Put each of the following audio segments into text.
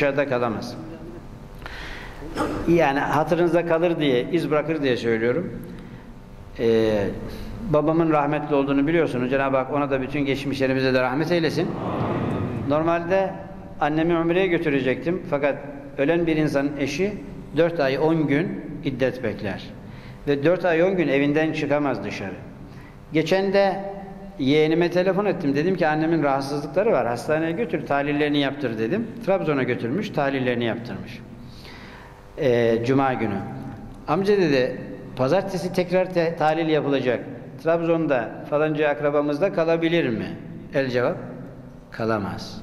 dışarıda kalamaz. Yani hatırınızda kalır diye, iz bırakır diye söylüyorum. Ee, babamın rahmetli olduğunu biliyorsunuz. Cenab-ı Hak ona da bütün geçmişlerimize de rahmet eylesin. Normalde annemi Umre'ye götürecektim. Fakat ölen bir insanın eşi 4 ay 10 gün iddet bekler. Ve 4 ay 10 gün evinden çıkamaz dışarı. Geçen de yeğenime telefon ettim. Dedim ki annemin rahatsızlıkları var. Hastaneye götür, tahlillerini yaptır dedim. Trabzon'a götürmüş, tahlillerini yaptırmış. Ee, Cuma günü. Amca dedi, pazartesi tekrar te- tahlil yapılacak. Trabzon'da falanca akrabamızda kalabilir mi? El cevap, kalamaz.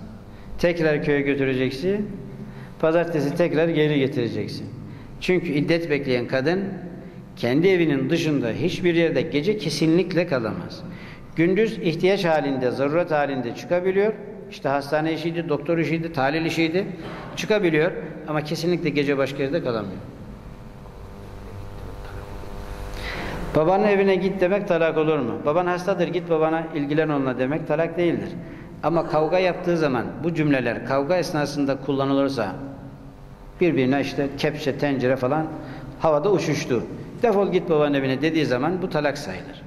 Tekrar köye götüreceksin, pazartesi tekrar geri getireceksin. Çünkü iddet bekleyen kadın kendi evinin dışında hiçbir yerde gece kesinlikle kalamaz. Gündüz ihtiyaç halinde, zaruret halinde çıkabiliyor. İşte hastane işiydi, doktor işiydi, tahlil işiydi. Çıkabiliyor ama kesinlikle gece başka yerde kalamıyor. Babanın evine git demek talak olur mu? Baban hastadır git babana ilgilen onunla demek talak değildir. Ama kavga yaptığı zaman bu cümleler kavga esnasında kullanılırsa birbirine işte kepçe, tencere falan havada uçuştu. Defol git babanın evine dediği zaman bu talak sayılır.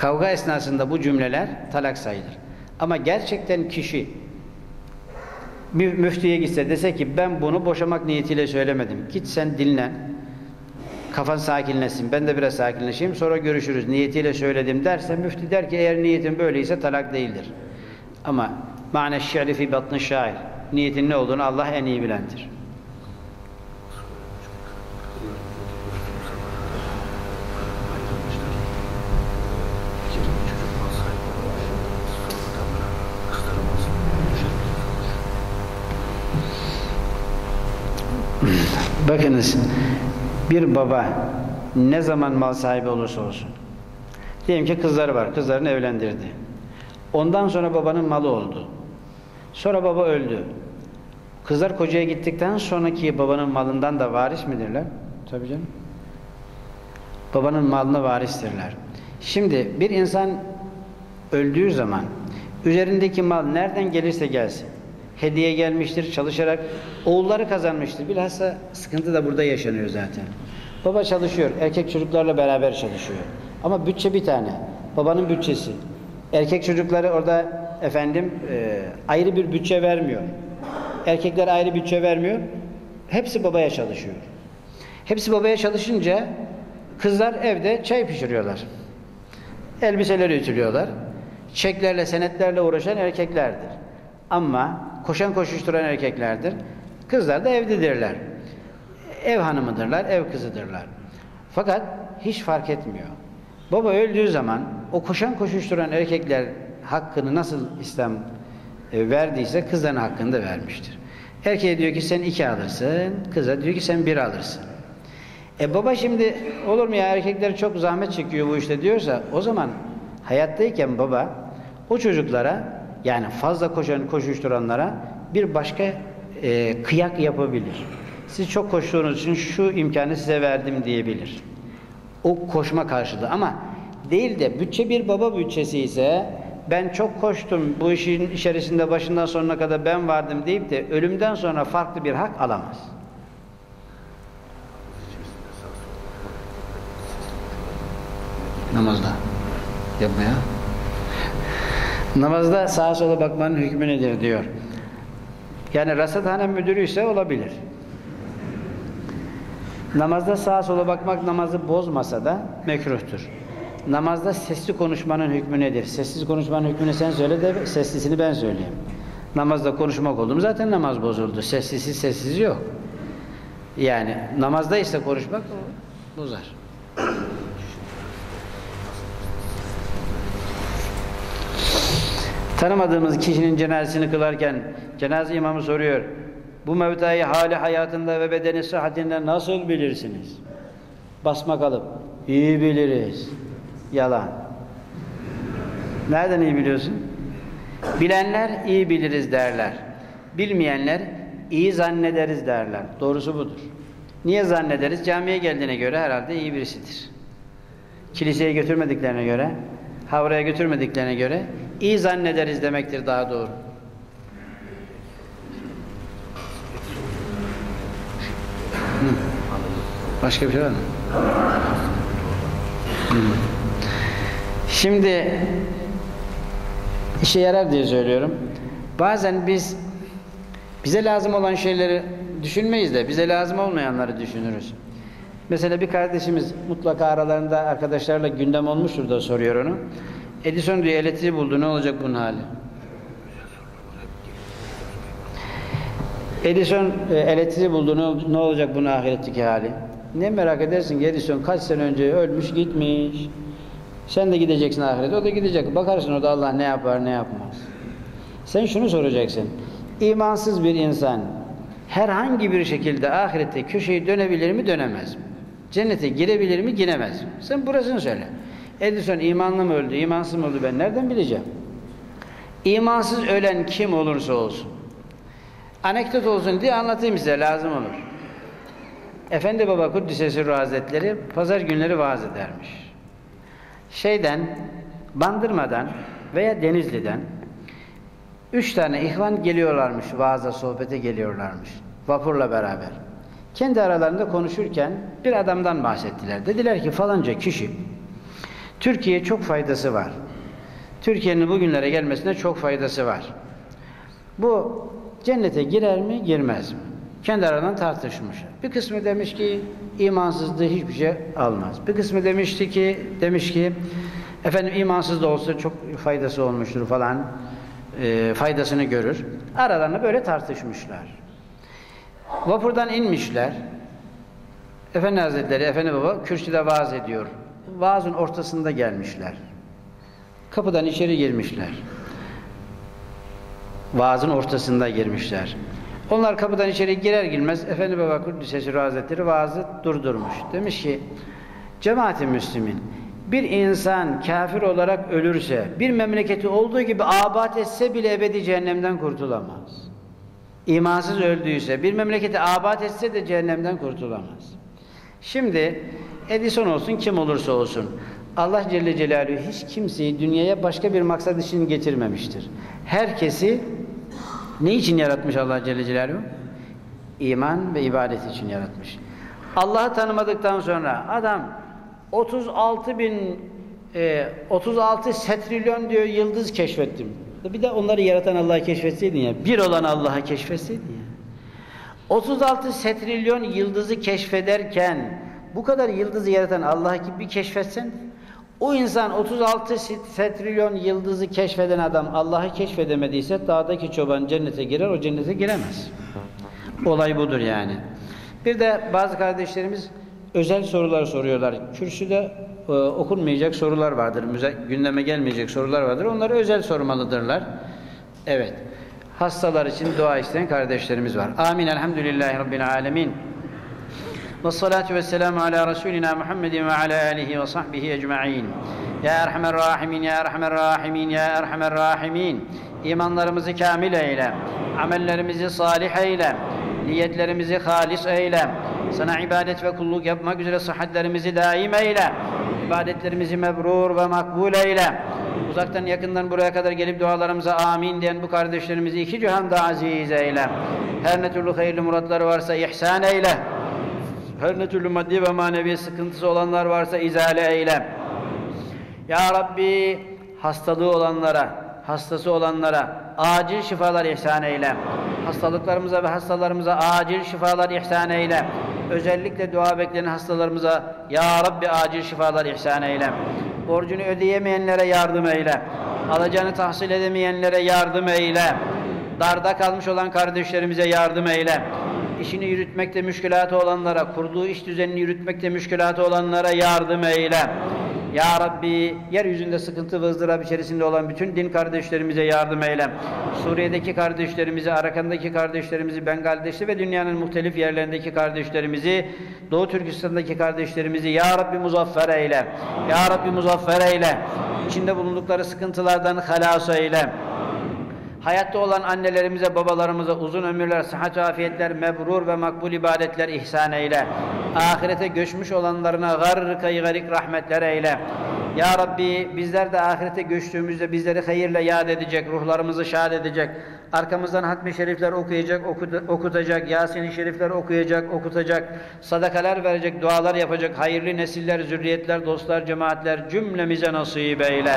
Kavga esnasında bu cümleler talak sayılır. Ama gerçekten kişi bir müftüye gitse dese ki ben bunu boşamak niyetiyle söylemedim. Git sen dinlen. Kafan sakinleşsin. Ben de biraz sakinleşeyim. Sonra görüşürüz. Niyetiyle söyledim derse müftü der ki eğer niyetin böyleyse talak değildir. Ama ma'ne şi'ri fi şair. Niyetin ne olduğunu Allah en iyi bilendir. Bakınız bir baba ne zaman mal sahibi olursa olsun diyelim ki kızları var kızlarını evlendirdi. Ondan sonra babanın malı oldu. Sonra baba öldü. Kızlar kocaya gittikten sonraki babanın malından da varis midirler? tabi canım. Babanın malına varistirler. Şimdi bir insan öldüğü zaman üzerindeki mal nereden gelirse gelsin hediye gelmiştir, çalışarak oğulları kazanmıştır. Bilhassa sıkıntı da burada yaşanıyor zaten. Baba çalışıyor, erkek çocuklarla beraber çalışıyor. Ama bütçe bir tane. Babanın bütçesi. Erkek çocukları orada efendim e, ayrı bir bütçe vermiyor. Erkekler ayrı bütçe vermiyor. Hepsi babaya çalışıyor. Hepsi babaya çalışınca kızlar evde çay pişiriyorlar. Elbiseleri ütülüyorlar. Çeklerle, senetlerle uğraşan erkeklerdir. Ama koşan koşuşturan erkeklerdir. Kızlar da evdedirler. Ev hanımıdırlar, ev kızıdırlar. Fakat hiç fark etmiyor. Baba öldüğü zaman o koşan koşuşturan erkekler hakkını nasıl İslam e, verdiyse kızların hakkını da vermiştir. Erkeğe diyor ki sen iki alırsın, kıza diyor ki sen bir alırsın. E baba şimdi olur mu ya erkekler çok zahmet çekiyor bu işte diyorsa o zaman hayattayken baba o çocuklara yani fazla koşan koşuşturanlara bir başka e, kıyak yapabilir. Siz çok koştuğunuz için şu imkanı size verdim diyebilir. O koşma karşılığı ama değil de bütçe bir baba bütçesi ise ben çok koştum bu işin içerisinde başından sonuna kadar ben vardım deyip de ölümden sonra farklı bir hak alamaz. Namazda yapmaya. Namazda sağa sola bakmanın hükmü nedir diyor. Yani rasathane müdürü ise olabilir. Namazda sağa sola bakmak namazı bozmasa da mekruhtur. Namazda sesli konuşmanın hükmü nedir? Sessiz konuşmanın hükmünü sen söyle de seslisini ben söyleyeyim. Namazda konuşmak oldu mu zaten namaz bozuldu. Sessiz sessiz yok. Yani namazda ise konuşmak bozar. Tanımadığımız kişinin cenazesini kılarken cenaze imamı soruyor. Bu mevtayı hali hayatında ve bedeni sıhhatinde nasıl bilirsiniz? Basma kalıp. İyi biliriz. Yalan. Nereden iyi biliyorsun? Bilenler iyi biliriz derler. Bilmeyenler iyi zannederiz derler. Doğrusu budur. Niye zannederiz? Camiye geldiğine göre herhalde iyi birisidir. Kiliseye götürmediklerine göre, havraya götürmediklerine göre iyi zannederiz demektir daha doğru. Başka bir şey var mı? Şimdi işe yarar diye söylüyorum. Bazen biz bize lazım olan şeyleri düşünmeyiz de bize lazım olmayanları düşünürüz. Mesela bir kardeşimiz mutlaka aralarında arkadaşlarla gündem olmuştur da soruyor onu. Edison diyor elektriği buldu ne olacak bunun hali? Edison e, elektriği buldu ne, olacak bunun ahiretteki hali? Ne merak edersin ki Edison kaç sene önce ölmüş gitmiş. Sen de gideceksin ahirete o da gidecek. Bakarsın o da Allah ne yapar ne yapmaz. Sen şunu soracaksın. İmansız bir insan herhangi bir şekilde ahirette köşeyi dönebilir mi dönemez mi? Cennete girebilir mi giremez mi? Sen burasını söyle. Edison imanlı mı öldü, imansız mı öldü ben nereden bileceğim? İmansız ölen kim olursa olsun. Anekdot olsun diye anlatayım size lazım olur. Efendi Baba Kuddise Sirru Hazretleri pazar günleri vaaz edermiş. Şeyden, Bandırma'dan veya Denizli'den üç tane ihvan geliyorlarmış, vaaza, sohbete geliyorlarmış. Vapurla beraber. Kendi aralarında konuşurken bir adamdan bahsettiler. Dediler ki falanca kişi Türkiye'ye çok faydası var. Türkiye'nin bugünlere gelmesine çok faydası var. Bu cennete girer mi, girmez mi? Kendi aralarından tartışmışlar. Bir kısmı demiş ki imansızlığı hiçbir şey almaz. Bir kısmı demişti ki demiş ki efendim imansız da olsa çok faydası olmuştur falan. E, faydasını görür. Aralarında böyle tartışmışlar. Vapurdan inmişler. Efendi Hazretleri, Efendi Baba kürsüde vaaz ediyor. Vaazın ortasında gelmişler. Kapıdan içeri girmişler. Vaazın ortasında girmişler. Onlar kapıdan içeri girer girmez Efendi Baba Kuddisesi Hazretleri vaazı durdurmuş. Demiş ki cemaati müslümin bir insan kafir olarak ölürse bir memleketi olduğu gibi abat etse bile ebedi cehennemden kurtulamaz. İmansız öldüyse bir memleketi abat etse de cehennemden kurtulamaz. Şimdi Edison olsun kim olursa olsun Allah Celle Celaluhu hiç kimseyi dünyaya başka bir maksat için getirmemiştir. Herkesi ne için yaratmış Allah Celle Celaluhu? İman ve ibadet için yaratmış. Allah'ı tanımadıktan sonra adam 36 bin e, 36 setrilyon diyor yıldız keşfettim. Bir de onları yaratan Allah'ı keşfetseydin ya. Bir olan Allah'ı keşfetseydin ya. 36 setrilyon yıldızı keşfederken bu kadar yıldızı yaratan Allah'ı bir keşfetsen o insan 36 setrilyon yıldızı keşfeden adam Allah'ı keşfedemediyse dağdaki çoban cennete girer o cennete giremez. Olay budur yani. Bir de bazı kardeşlerimiz özel sorular soruyorlar. Kürsüde e, okunmayacak sorular vardır. Müze, gündeme gelmeyecek sorular vardır. Onları özel sormalıdırlar. Evet. Hastalar için dua isteyen kardeşlerimiz var. Amin. Elhamdülillahi Rabbil alemin. Ala Resulina Muhammedin ve ala alihi ve sahbihi ecma'in. Ya Erhamer Rahimin, Ya Erhamer Rahimin, Ya Erhamer Rahimin. İmanlarımızı kamil eyle. Amellerimizi salih eyle. Niyetlerimizi halis eyle. Sana ibadet ve kulluk yapmak üzere sıhhatlerimizi daim eyle. İbadetlerimizi mebrur ve makbul eyle. Uzaktan yakından buraya kadar gelip dualarımıza amin diyen bu kardeşlerimizi iki cihanda aziz eyle. Her ne türlü hayırlı muratları varsa ihsan eyle. Her ne türlü maddi ve manevi sıkıntısı olanlar varsa izale eyle. Ya Rabbi hastalığı olanlara, hastası olanlara acil şifalar ihsan eyle. Hastalıklarımıza ve hastalarımıza acil şifalar ihsan eyle. Özellikle dua bekleyen hastalarımıza Ya Rabbi acil şifalar ihsan eyle. Borcunu ödeyemeyenlere yardım eyle. Alacağını tahsil edemeyenlere yardım eyle. Darda kalmış olan kardeşlerimize yardım eyle. İşini yürütmekte müşkülatı olanlara, kurduğu iş düzenini yürütmekte müşkülatı olanlara yardım eyle. Ya Rabbi yeryüzünde sıkıntı ve ızdırap içerisinde olan bütün din kardeşlerimize yardım eyle. Suriye'deki kardeşlerimizi, Arakan'daki kardeşlerimizi, Bengal'deki ve dünyanın muhtelif yerlerindeki kardeşlerimizi, Doğu Türkistan'daki kardeşlerimizi Ya Rabbi muzaffer eyle. Ya Rabbi muzaffer eyle. İçinde bulundukları sıkıntılardan halas eyle. Hayatta olan annelerimize, babalarımıza uzun ömürler, sıhhat afiyetler, mebrur ve makbul ibadetler ihsan eyle. Ahirete göçmüş olanlarına garr garik rahmetler eyle. Ya Rabbi bizler de ahirete göçtüğümüzde bizleri hayırla yad edecek, ruhlarımızı şad edecek, Arkamızdan hatmi şerifler okuyacak, okutacak, Yasin-i şerifler okuyacak, okutacak, sadakalar verecek, dualar yapacak, hayırlı nesiller, zürriyetler, dostlar, cemaatler cümlemize nasip eyle.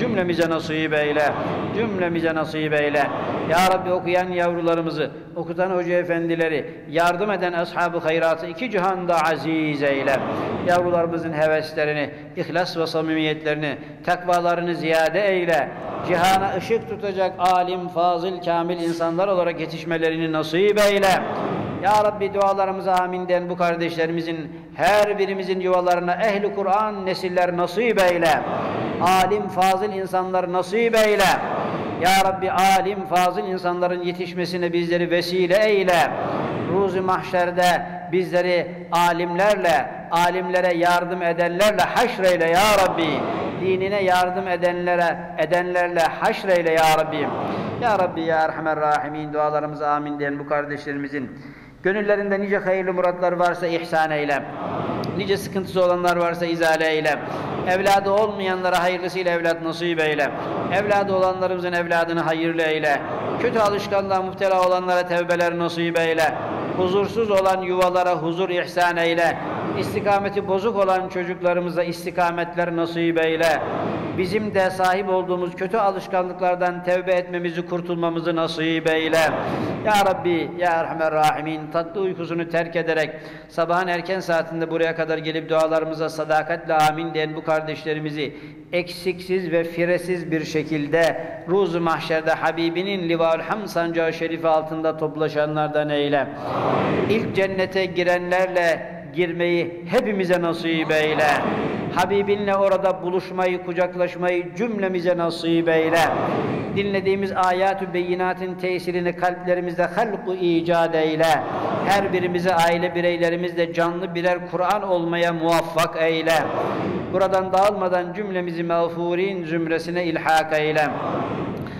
Cümlemize nasip eyle. Cümlemize nasip eyle. Ya Rabbi okuyan yavrularımızı, okutan hoca efendileri, yardım eden ashab-ı hayratı iki cihanda aziz eyle. Yavrularımızın heveslerini, ihlas ve samimiyetlerini, takvalarını ziyade eyle. Cihana ışık tutacak alim, fazıl, kamil insanlar olarak yetişmelerini nasip eyle. Ya Rabbi dualarımıza amin diyen bu kardeşlerimizin her birimizin yuvalarına ehli Kur'an nesiller nasip eyle. Alim, fazıl insanlar nasip eyle. Ya Rabbi alim, fazıl insanların yetişmesine bizleri vesile eyle. Ruzi mahşerde bizleri alimlerle, alimlere yardım edenlerle haşreyle ya Rabbi. Dinine yardım edenlere, edenlerle haşreyle ya Rabbi. Ya Rabbi ya Erhamer Rahimin dualarımıza amin diyen bu kardeşlerimizin gönüllerinde nice hayırlı muratlar varsa ihsan eyle. Nice sıkıntısı olanlar varsa izale eyle. Evladı olmayanlara hayırlısıyla evlat nasip eyle. Evladı olanlarımızın evladını hayırlı eyle. Kötü alışkanlığa müptela olanlara tevbeler nasip eyle. Huzursuz olan yuvalara huzur ihsan eyle. İstikameti bozuk olan çocuklarımıza istikametler nasip eyle. Bizim de sahip olduğumuz kötü alışkanlıklardan tevbe etmemizi, kurtulmamızı nasip eyle. Ya Rabbi, Ya Erhamer Rahimin, tatlı uykusunu terk ederek sabahın erken saatinde buraya kadar gelip dualarımıza sadakatle amin diyen bu kardeşlerimizi eksiksiz ve firesiz bir şekilde ruzu mahşerde Habibinin livaül ham sancağı şerifi altında toplaşanlardan eyle. İlk cennete girenlerle girmeyi hepimize nasip eyle. Habibinle orada buluşmayı, kucaklaşmayı cümlemize nasip eyle. Dinlediğimiz ayat-ı beyinatın tesirini kalplerimizde halku icat eyle. Her birimize aile bireylerimizle canlı birer Kur'an olmaya muvaffak eyle. Buradan dağılmadan cümlemizi mağfurin zümresine ilhak eyle.